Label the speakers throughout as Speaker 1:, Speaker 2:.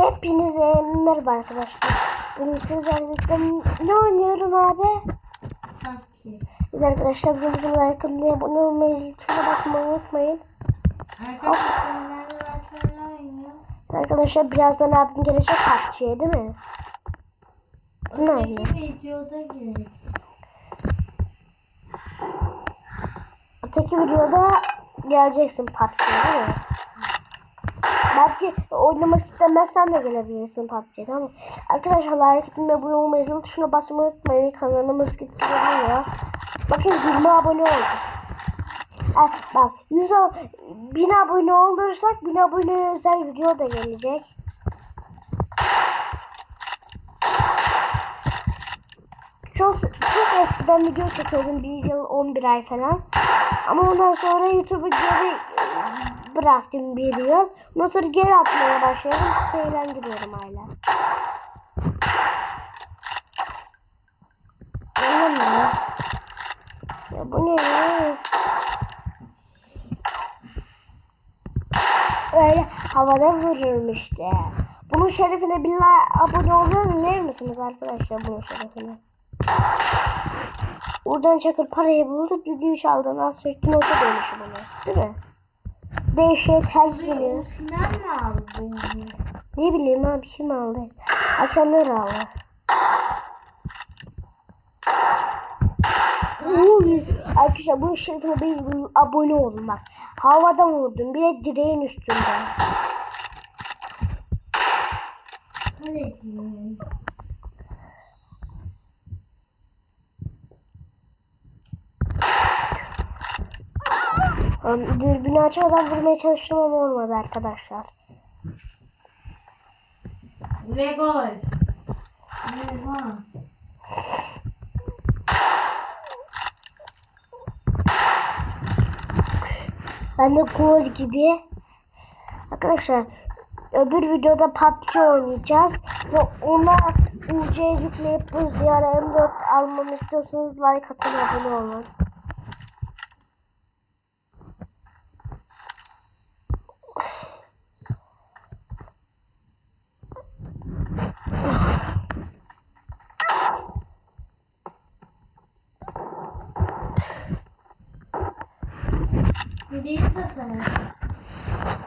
Speaker 1: Hepinize merhaba arkadaşlar. Bugün sizlerle ne oynuyorum abi? Biz arkadaşlar videomuzu like atmayı, abone olmayı, tuşuna basmayı unutmayın.
Speaker 2: Arkadaşlar.
Speaker 1: Arkadaşlar birazdan abim gelecek PUBG'ye değil mi? Ne oynuyor?
Speaker 2: Öteki videoda
Speaker 1: geleceksin PUBG'ye değil mi? Belki oynamak istemezsen de gelebilirsin PUBG'ye tamam mı? Arkadaşlar like etmeyi, abone olmayı, zil tuşuna basmayı unutmayın. Kanalımız gidiyor. Bakın 20 abone olduk. Ah, bak 100 ab- 1000 abone olursak 1000 abone özel video da gelecek. Çok, çok eskiden video çekiyordum. Bir yıl 11 ay falan. Ama ondan sonra YouTube'u geri bıraktım bir yıl. Sonra geri atmaya başladım. Eğlendiriyorum hala. Mi? ya? Bu ne ya? Öyle havada vururum işte. Bunun şerefine billahi abone olmayı verir misiniz arkadaşlar bunun şerefine? Buradan Çakır parayı buldu, düdüğü çaldı. Nasıl sürekli nota dönüşü bunu. Değil mi? Değişik ters
Speaker 2: O
Speaker 1: biliyor.
Speaker 2: Sinan mı aldı?
Speaker 1: Ne bileyim abi kim aldı? Akşamlar aldı. Arkadaşlar bu şerefine bir abone olun bak. Havadan vurdum. Bir de direğin üstünde.
Speaker 2: Hadi
Speaker 1: Um, dürbünü açmadan vurmaya çalıştım ama olmadı arkadaşlar.
Speaker 2: Ve gol. Eyvah.
Speaker 1: Ben de gol gibi. Arkadaşlar öbür videoda PUBG oynayacağız. Ve ona UC yükleyip buz diyar M4 almamı istiyorsanız like atın abone olun.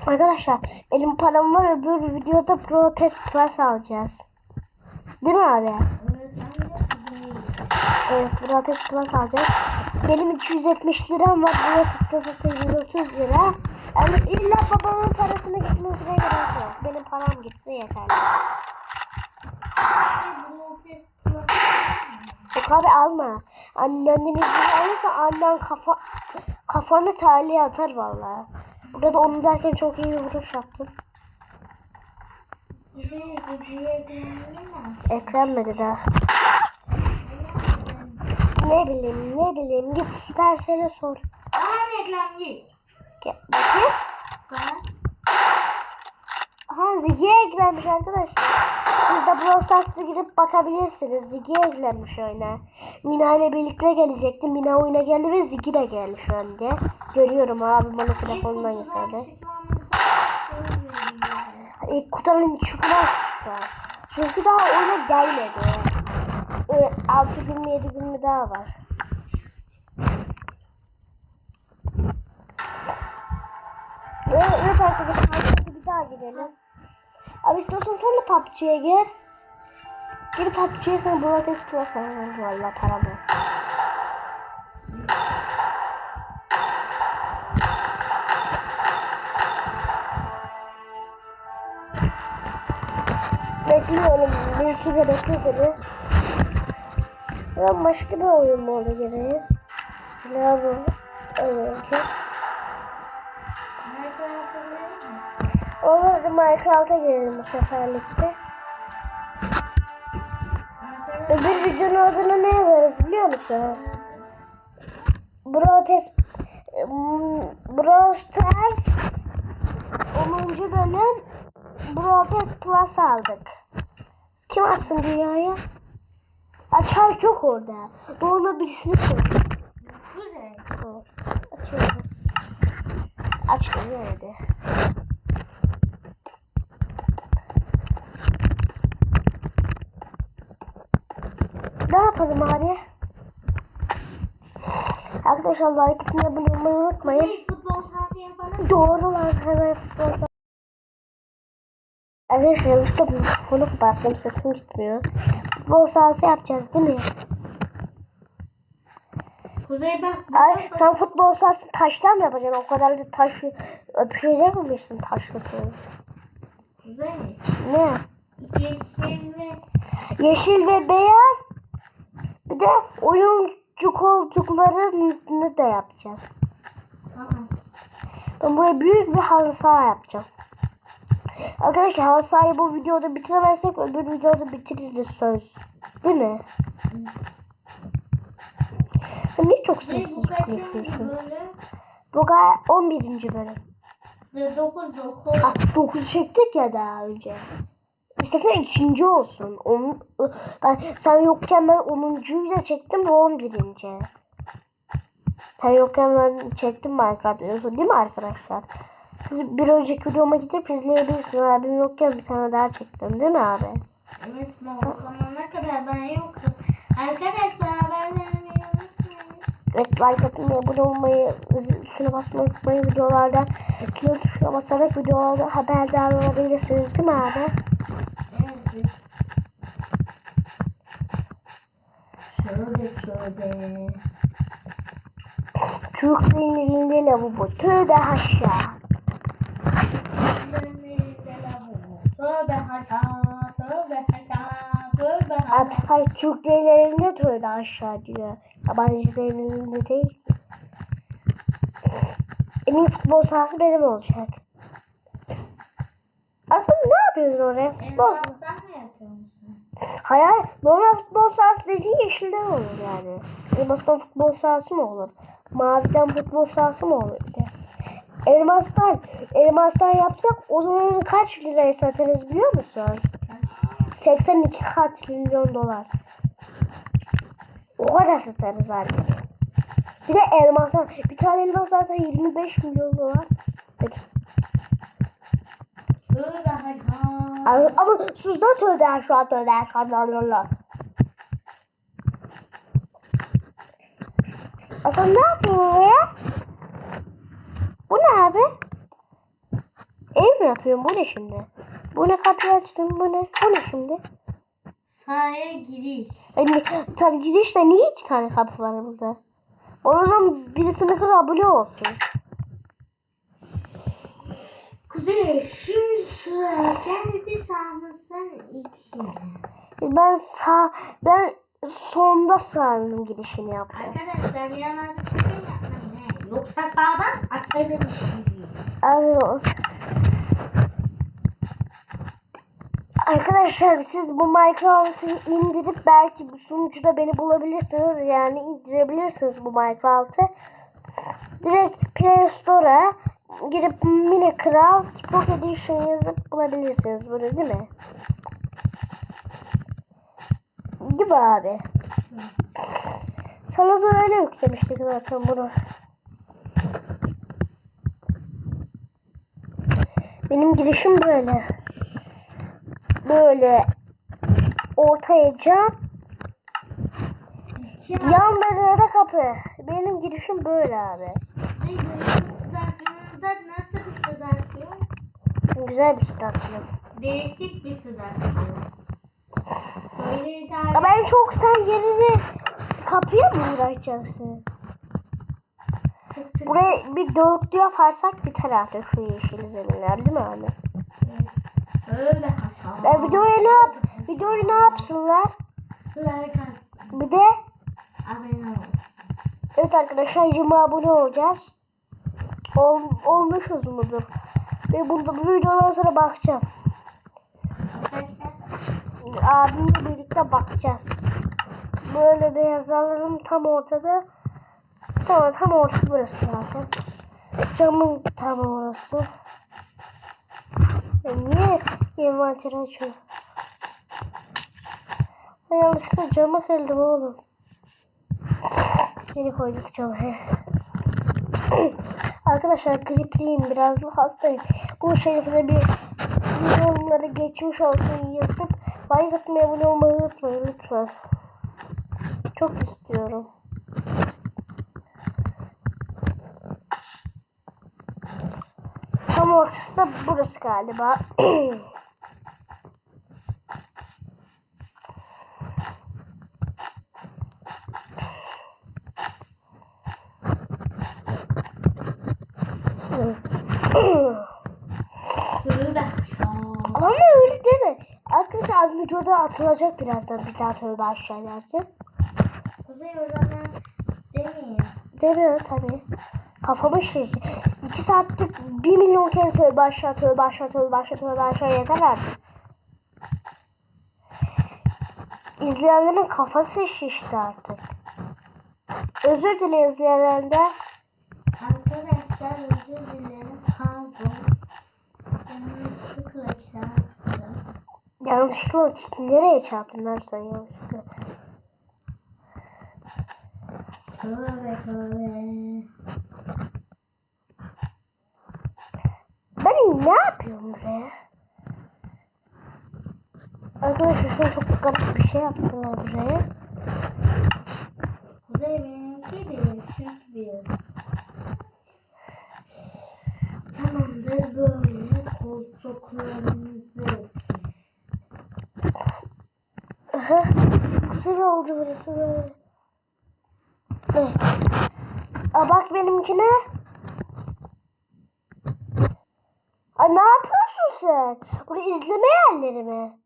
Speaker 1: Arkadaşlar benim param var öbür videoda Pro PES Plus alacağız. Değil mi abi?
Speaker 2: Evet,
Speaker 1: Pro PES Plus alacağız. Benim 270 liram var. Pro PES'te zaten 130 lira. Yani illa babamın parasını gitmesine gerek yok. Benim param gitse yeterli.
Speaker 2: Plus.
Speaker 1: Yok abi alma. Annenin izini alırsa annen kafa, kafanı taliye atar vallahi. Burada onu derken çok iyi vuruş yaptım.
Speaker 2: Bir de videoya gelmiyor.
Speaker 1: Eklenmedi daha. Ne bileyim ne bileyim git Supercell'e sor.
Speaker 2: Aa reklam gir.
Speaker 1: Gel, bakayım.
Speaker 2: Bak.
Speaker 1: Ha Zigi'ye eklenmiş arkadaşlar. Siz de Brawl Stars'a gidip bakabilirsiniz. Zigi'ye eklenmiş oyuna. Mina ile birlikte gelecekti. Mina oyuna geldi ve Zigi de geldi şu anda. Görüyorum abi bana telefondan gösterdi. İlk kutunun çukura var. Çünkü daha oyuna gelmedi. Öyle 6 gün mü 7 gün mü daha var. Evet, evet arkadaşlar bir daha girelim. Abi istiyorsan sen de PUBG'ye gir. Gir PUBG'ye sana Broadcast Plus alalım. Valla para bu. Bekliyorum. Bir süre bekledim. Ya başka bir oyun mu oldu gereği? Silah bu. Evet.
Speaker 2: Nerede
Speaker 1: Olur Minecraft'a girelim bu seferlikte. Öbür videonun adını ne yazarız biliyor musun? Brawl Pass Hmm, Brawl Stars 10. bölüm Brawl Pass Plus aldık. Kim açsın dünyaya? Açar çok orada. Doğru birisini koy.
Speaker 2: Güzel.
Speaker 1: Açıyorum. Açtım nerede? Yapalım abi? Arkadaşlar like etmeyi abone olmayı unutmayın.
Speaker 2: Yapalım.
Speaker 1: Doğru lan hemen futbol sahası. Arkadaşlar yanlışlıkla mikrofonu kapattım sesim gitmiyor. Futbol sahası yapacağız değil mi?
Speaker 2: Kuzey bak.
Speaker 1: Ay sen futbol sahası taştan mı yapacaksın? O kadar da taş öpüşecek misin taşla sonra?
Speaker 2: Kuzey.
Speaker 1: Ne?
Speaker 2: Yeşil ve
Speaker 1: Yeşil ve beyaz. Bir de oyuncu koltuklarını da yapacağız. Ben buraya büyük bir halı saha yapacağım. Arkadaşlar halı sahayı bu videoda bitiremezsek öbür videoda bitiririz söz. Değil mi? Sen niye çok sessiz konuşuyorsun? Bu gayet 11. bölüm.
Speaker 2: 9 9.
Speaker 1: Ah 9 çektik ya daha önce. İstersen ikinci olsun. On, ben, sen yokken ben 10.yu da çektim bu 11. Sen yokken ben çektim Minecraft videosu değil mi arkadaşlar? Siz bir önceki videoma gidip izleyebilirsiniz. Abim yokken bir tane daha çektim değil mi abi?
Speaker 2: Evet o zamana kadar ben yoktum. Arkadaşlar haberlerimi.
Speaker 1: Evet like atmayı, abone olmayı, tuşuna basmayı unutmayın. Videolardan zil tuşuna basarak videolardan haberdar olabilirsiniz değil mi abi?
Speaker 2: Evet. Şöyle şöyle.
Speaker 1: Türk dilinde lavabo. Tövbe haşa.
Speaker 2: Tövbe haşa, tövbe haşa, tövbe haşa.
Speaker 1: Hayır Türk dillerinde tövbe aşağı diyor. Yabancı dillerinde değil ki. Benim futbol sahası benim olacak. Aslında ne yapıyorsun oraya? Futbol.
Speaker 2: Elmastan
Speaker 1: hayır. normal futbol sahası dediğin yeşilden olur yani. Elmastan futbol sahası mı olur? Maviden futbol sahası mı olur bir de? Elmastan, elmastan yapsak o zaman kaç liraya satarız biliyor musun? 82 kaç milyon dolar. O kadar satarız abi. Bir de elmastan, bir tane elmas zaten 25 milyon dolar. Peki. Ama, da tövbe şu an tövbe şu an Allah. Aslan ne yapıyor ya? Bu ne abi? Ev mi yapıyorum? Bu ne şimdi? Bu ne kapıyı açtım? Bu ne? Bu ne şimdi?
Speaker 2: Sahaya giriş.
Speaker 1: E, ne, tabii girişte niye iki tane kapı var burada? O zaman birisini kırabiliyor olsun.
Speaker 2: Kuzey şimdi sıra kendi sahnasın iki.
Speaker 1: Ben sağ, ben sonda sağının girişini yaptım.
Speaker 2: Arkadaşlar yalan sakın yapmayın he. Yoksa sağdan açarım sizi.
Speaker 1: Abi o- Arkadaşlar siz bu Minecraft'ı indirip belki bu sunucuda beni bulabilirsiniz. Yani indirebilirsiniz bu Minecraft'ı. Direkt Play Store'a girip Minecraft Pocket Edition yazıp bulabilirsiniz bunu değil mi? Değil mi abi? Sana da öyle yüklemiştik zaten bunu. Benim girişim böyle. Böyle ortaya cam,
Speaker 2: Ya.
Speaker 1: yanlarına da kapı. Benim girişim böyle abi.
Speaker 2: Kuzey benim stadyumumda nasıl bir stadyum?
Speaker 1: Güzel bir stadyum.
Speaker 2: Değişik bir stadyum. Böyle daha
Speaker 1: Ama en çok sen yerini kapıya mı
Speaker 2: tık tık
Speaker 1: Buraya bir dörtlü yaparsak bir tarafta şu yeşil zeminler değil mi abi?
Speaker 2: Öyle haşa.
Speaker 1: Ya videoyu ne yap? Videoyu ne yapsınlar? Bir de
Speaker 2: Abone ol.
Speaker 1: evet arkadaşlar 20 abone olacağız. Ol, olmuşuz mudur? Ve burada bu videodan sonra bakacağım. Abimle birlikte bakacağız. Böyle beyaz alalım tam ortada. Tamam tam orta burası zaten. Camın tam orası. Ya niye envanteri açıyor? Ben yanlışlıkla camı kırdım oğlum. Yeni koyduk camı. Arkadaşlar gripliyim biraz da hastayım. Bu şerifine bir yorumları geçmiş olsun yazıp like atmayı abone olmayı unutmayın lütfen. çok istiyorum. Tam ortası da burası galiba.
Speaker 2: Şunu da şak.
Speaker 1: Ama öyle deme. Arkadaşlar videoda atılacak birazdan bir daha tövbe aşağı dersin.
Speaker 2: Kuzey o zaman demeyin.
Speaker 1: Demiyor tabii. Kafamı şişirecek. İki saattir bir milyon kere tövbe aşağı tövbe aşağı tövbe aşağı tövbe aşağı yeter artık. İzleyenlerin kafası şişti artık. Özür dilerim izleyenlerden.
Speaker 2: Arkadaşlar özür dilerim. Pardon. Yanlışlıkla çarptım.
Speaker 1: Nereye çarptın lan sen yanlışlıkla? Ben ne yapıyorum buraya? Arkadaşlar şu an çok garip bir şey yaptım ben buraya.
Speaker 2: Kuzey benimki değil çünkü bir. Tamamdır böyle koltuklarımızı.
Speaker 1: Aha, güzel oldu burası böyle. Evet. Aa, bak benimkine. Aa, ne yapıyorsun sen? Burada izleme yerleri mi?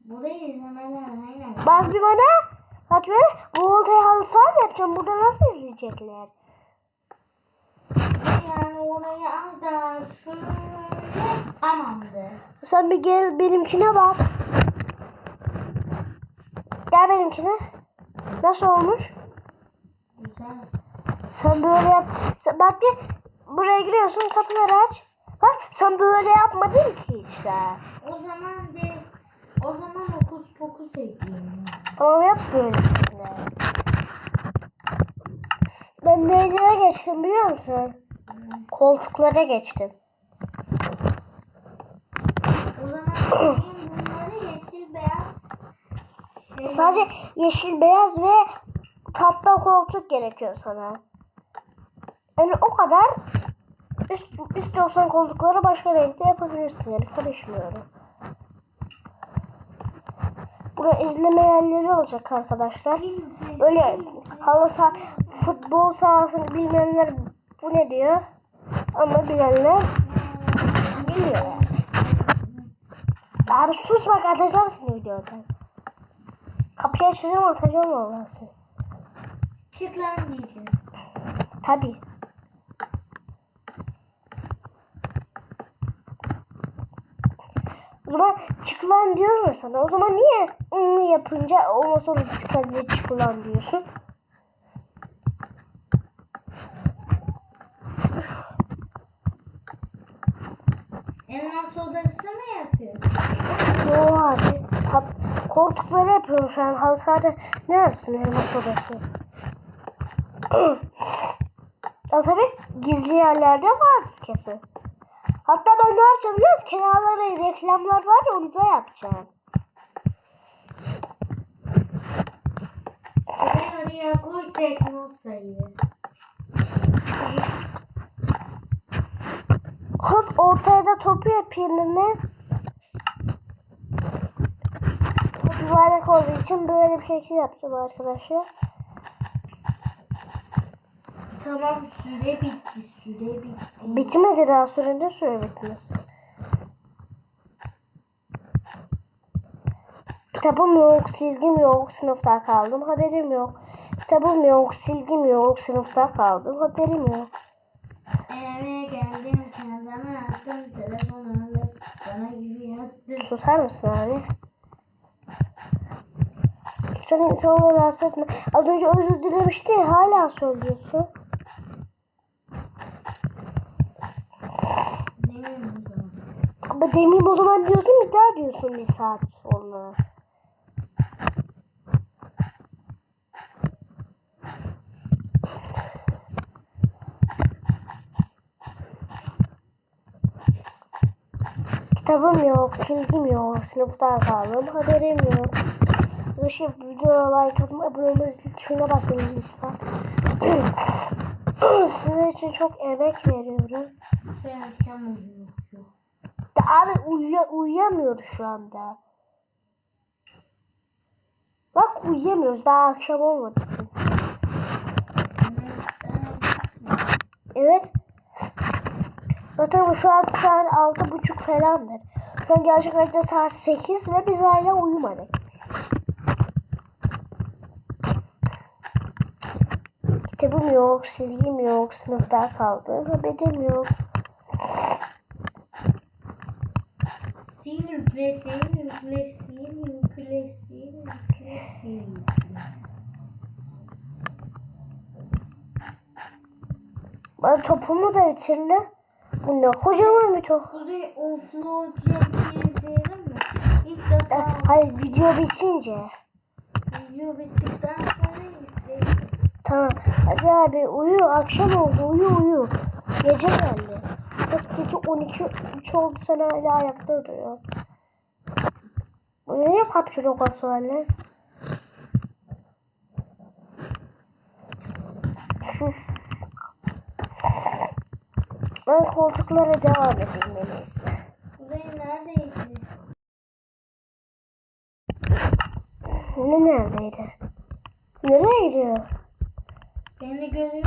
Speaker 2: Burayı izlemeden aynen.
Speaker 1: Bak bir bana. Bak ben bu oltayı halı saha yapacağım? Burada nasıl izleyecekler?
Speaker 2: Yani orayı az daha şöyle tamamdır.
Speaker 1: Sen bir gel benimkine bak. Gel benimkine. Nasıl olmuş?
Speaker 2: Güzel.
Speaker 1: Sen böyle yap. Sen, bak bir buraya giriyorsun kapıları aç. Bak sen böyle yapmadın ki işte.
Speaker 2: O zaman de o zaman okus pokus ekleyeyim.
Speaker 1: Tamam yap böyle. Ben nereye geçtim biliyor musun? Koltuklara geçtim.
Speaker 2: O zaman bunları yeşil beyaz. Şey,
Speaker 1: Sadece yeşil beyaz ve tatlı koltuk gerekiyor sana. Yani o kadar üst, istiyorsan koltukları başka renkte yapabilirsin yani karışmıyorum. Burada izleme yerleri olacak arkadaşlar. Öyle halı saha, futbol sahasını bilmeyenler bu ne diyor? Ama bilenler biliyor. Abi sus bak atacağım seni videodan. Kapıyı açacağım atacağım vallahi seni.
Speaker 2: Çık lan diyeceğiz.
Speaker 1: Tabii. O zaman çık lan diyorum ya sana. O zaman niye onu yapınca ondan sonra çıkan diye çık lan diyorsun?
Speaker 2: Elmas odası mı yapıyorsun?
Speaker 1: Tat, koltukları yapıyorum şu an. Halı sahada ne arasın elmas odası? ya tabii gizli yerlerde vardır kesin. Hatta ben ne yapacağım biliyor musun? Kenarlara reklamlar var ya onu da yapacağım.
Speaker 2: Ben oraya koy teknosayı.
Speaker 1: Hop ortaya da topu yapayım hemen. Top yuvarlak olduğu için böyle bir şekil yapacağım arkadaşlar.
Speaker 2: Tamam süre bitti süre bitti.
Speaker 1: Bitmedi daha sürede süre bitmez. Kitabım yok, silgim yok, sınıfta kaldım, haberim yok. Kitabım yok, silgim yok, sınıfta kaldım, haberim yok.
Speaker 2: Eve geldim kendime attım telefonu alıp sana gibi yattım.
Speaker 1: Susar mısın abi? Lütfen insanları rahatsız etme. Az önce özür dilemiştin ya, hala söylüyorsun. Ama demeyeyim o zaman diyorsun bir daha diyorsun bir saat sonra. Kitabım yok, silgim yok, sınıfta kaldım, haberim yok. Arkadaşlar videoya like atın, abone olmayı tuşuna basın lütfen. Sizin için çok emek veriyorum.
Speaker 2: Şey akşam.
Speaker 1: Da abi uyuya, uyuyamıyoruz şu anda. Bak uyuyamıyoruz daha akşam olmadı. Evet. Zaten bu şu an saat altı buçuk falandır. Şu an gerçek hayatta saat sekiz ve biz hala uyumadık. Kitabım yok, silgim yok, sınıfta kaldım, haberim yok.
Speaker 2: Sil yükle, sil yükle, sil yükle, sil yükle, sil yükle.
Speaker 1: Bana topumu da bitirdi. Bu ne kocaman bir top.
Speaker 2: Kuzey offload izleyelim mi? İlk defa
Speaker 1: Eh, Hayır video bitince.
Speaker 2: video bittikten sonra izleyelim.
Speaker 1: Tamam. Hadi abi uyu. Akşam oldu. Uyu uyu. Gece geldi. Bak gece 12 3 oldu sen hala ayakta duruyor. Bu ne PUBG logası var lan? Ben koltuklara devam edeyim en iyisi.
Speaker 2: Kuzey neredeydi?
Speaker 1: Ne neredeydi? Nereye gidiyor?
Speaker 2: Beni görüyor.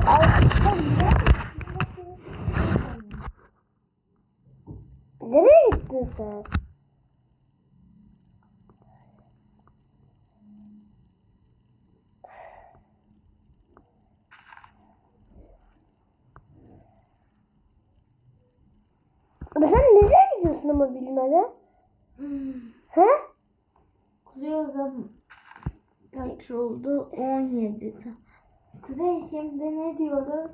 Speaker 1: Nereye gittin sen? Ama sen nereye gidiyorsun ama bilmeden?
Speaker 2: Hmm.
Speaker 1: He?
Speaker 2: Kuzey o zaman kaç oldu? 17. Tamam. Kuzey şimdi ne diyoruz?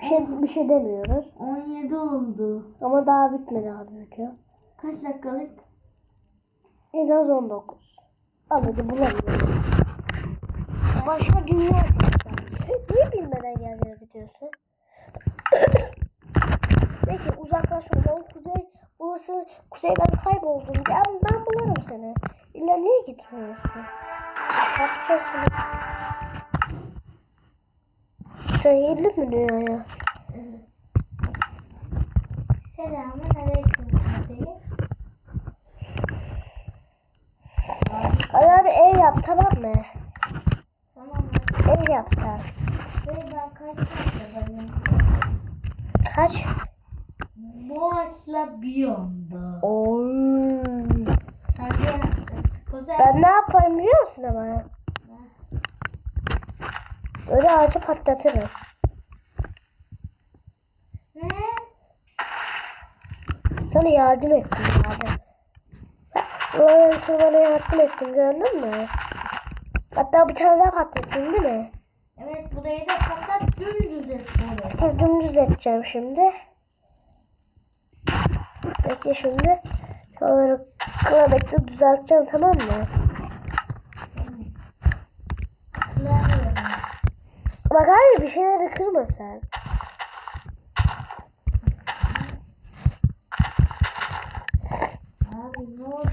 Speaker 1: Bir şey bir şey demiyoruz.
Speaker 2: 17 oldu.
Speaker 1: Ama daha bitmedi abi video.
Speaker 2: Kaç dakikalık?
Speaker 1: En az 19. Al hadi bulamıyorum. Başka dünya. Niye bilmeden gelmeye gidiyorsun? Peki uzaklaş oradan. Kuzey, burası, kuzey ben kayboldum. Gel ben bularım seni. İlla niye gitmiyorsun? Yapacağız geldin mi dünyaya?
Speaker 2: Selamun aleyküm.
Speaker 1: Hadi abi ev yap tamam mı?
Speaker 2: Tamam?
Speaker 1: Ev yap sen.
Speaker 2: Ben kaç dakikadayım?
Speaker 1: Kaç?
Speaker 2: Bu ağaçla bir anda.
Speaker 1: Oy. Ben ne yaparım biliyor musun ama? Öyle ağacı patlatırım.
Speaker 2: Ne?
Speaker 1: Sana yardım ettim abi. Ulan sen bana yardım ettin gördün mü? Hatta bir tane daha patlattın değil mi?
Speaker 2: Evet burayı da fakat dümdüz et burayı.
Speaker 1: Dümdüz edeceğim şimdi. Bekle şimdi. Şuraları kıvamekle düzelteceğim tamam mı? Bak abi bir şeyleri kırma sen.
Speaker 2: Abi ne oldu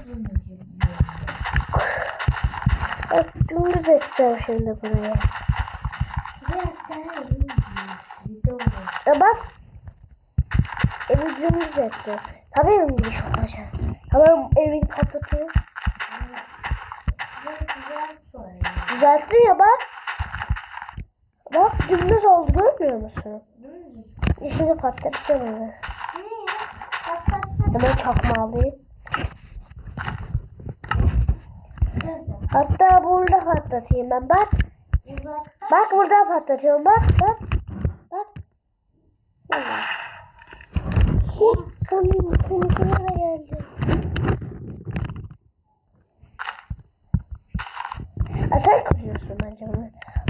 Speaker 1: Bak dümdüz edeceğim şimdi burayı.
Speaker 2: Biraz daha iyi video olur.
Speaker 1: Ya bak. Evi dümdüz etti. Tabii evim gibi çok olacak. Tamam
Speaker 2: güzel söyle.
Speaker 1: Düzeltti ya bak. Bak dümdüz oldu görmüyor musun?
Speaker 2: Dümdüz.
Speaker 1: Şimdi patlatacağım onu.
Speaker 2: Bak bak bak.
Speaker 1: Hemen çakma alayım. Hatta burada patlatayım ben. Bak. Bak burada patlatıyorum. Bak bak. Bak. Vallahi. Huh, Sen benim seninki nereye geldi? Bence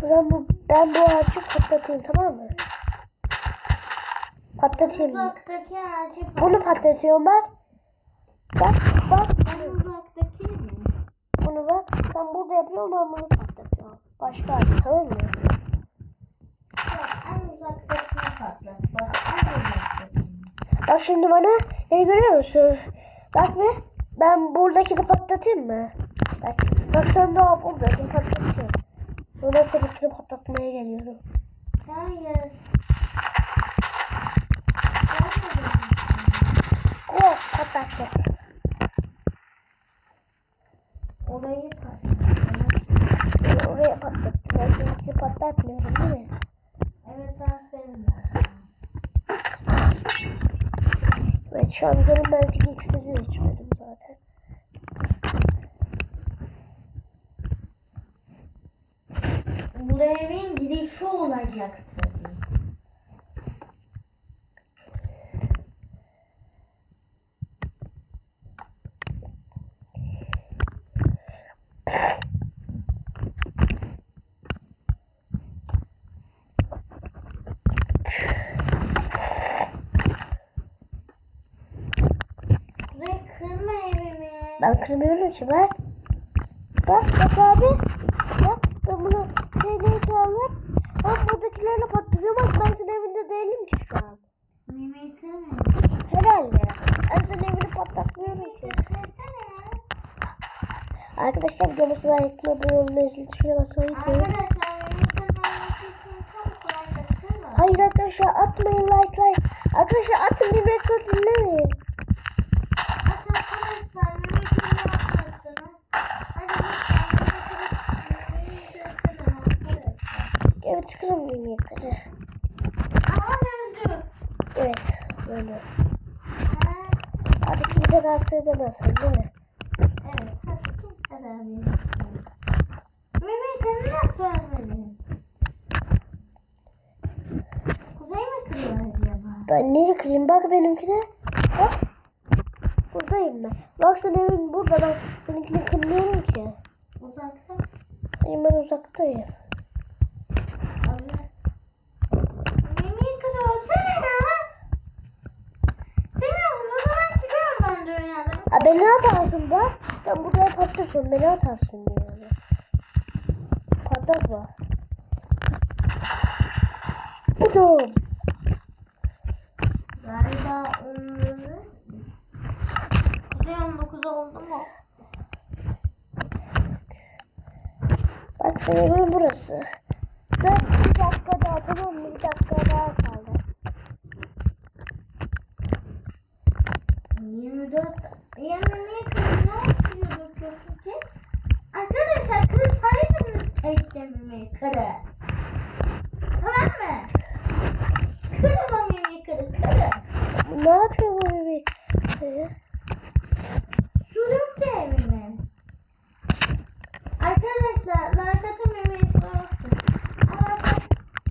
Speaker 1: zaman bu, ben bu ağacı patlatayım tamam mı? Patlatayım.
Speaker 2: Uzaktaki ağacı.
Speaker 1: Bunu patlatıyorum bak. Bak bak.
Speaker 2: En uzaktaki mi?
Speaker 1: Bunu bak. Sen burada yapıyorsun ben bunu patlatıyorum. Başka ağacı tamam mı?
Speaker 2: Bak en uzaktakini patlat. Bak en uzaktakini.
Speaker 1: Bak şimdi bana beni görüyor musun? Bak bir ben buradakini patlatayım mı? Bak, bak sen daha buradasın patlatacağım. Sonra seninkini patlatmaya geliyorum.
Speaker 2: Hayır.
Speaker 1: Oh patlattı.
Speaker 2: Orayı patlattım.
Speaker 1: Ben oraya patlattım. Ben seninkini patlatmıyorum değil mi?
Speaker 2: Evet aferin.
Speaker 1: Evet şu an görünmezlik iksiri içmedim zaten.
Speaker 2: Bu evin girişi olacak tabii. Kuzey kırma evimi.
Speaker 1: Ben kırmıyorum ki bak. Bak bak abi. Bak ben bunu TNT alıp bak patlatıyorum. Bak ben senin evinde değilim ki şu an.
Speaker 2: Mimi kırma.
Speaker 1: Herhalde. Ben senin evini patlatmıyorum ki. Arkadaşlar videomuzu like abone olmayı unutmayın.
Speaker 2: Arkadaşlar.
Speaker 1: Hayır arkadaşlar atmayın like like. Arkadaşlar atın bir rekord dinlemeyin.
Speaker 2: Arkadaşlar Mimi kırmamasını. Hadi lütfen Mimi kırmamasını.
Speaker 1: Evet kırın bir yukarı.
Speaker 2: Aman öldü.
Speaker 1: Evet böyle.
Speaker 2: Ha,
Speaker 1: Artık kimse rahatsız edemezsin değil mi?
Speaker 2: Evet. Hadi kimse de Mimi kırma. Mimi kırma söylemedin. Kuzey mi kırıyor acaba?
Speaker 1: Ben neyi kırayım? Bak benimkine. Bak. Buradayım ben. Bak senin evin burada. Ben seninkini kırmıyorum ki.
Speaker 2: Uzakta.
Speaker 1: Hayır ben uzaktayım.
Speaker 2: Mimi kırıyorsana ya. Seviyorum o zaman çıkıyorum ben dünyadan.
Speaker 1: Ha beni atarsın bak. Ben buraya patlatıyorum. Beni atarsın yani. Patlatma. Budum.
Speaker 2: Galiba onları... Kuzey 19 oldu mu?
Speaker 1: Bak evin burası. Dur bir dakika daha tamam mı? Bir dakika daha kaldı.
Speaker 2: 24. Yani niye kırıyor? Suyu döküyorsun ki? Arkadaşlar kırsaydınız keşke Mimi kırı. Tamam mı? Kırın o Mimi kırı kırı.
Speaker 1: Ne yapıyor bu? Ee,
Speaker 2: Su döktü evime. Arkadaşlar like atın Mimi kırı olsun. Ama,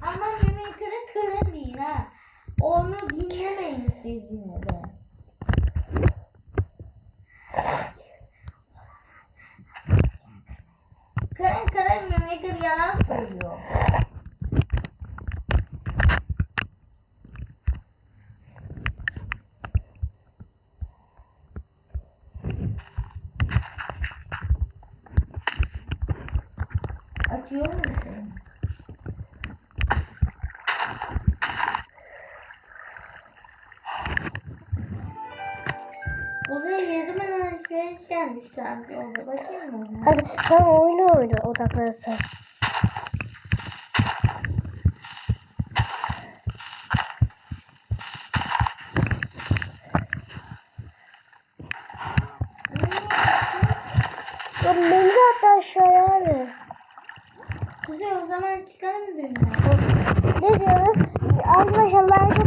Speaker 2: ama Mimi kırı kırın değil ha. Onu dinlemeyin siz yine de. Kırın kırın Mimi kırı yalan söylüyor. Açıyor musun? Uzaya yedimen sanki orada. Bakayım mı?
Speaker 1: Hadi tamam oyunu oyna odaklanırsan. Ya beni at aşağıya abi.
Speaker 2: Kuzey o zaman çıkalım dünyaya.
Speaker 1: Ne diyoruz? Arkadaşlar like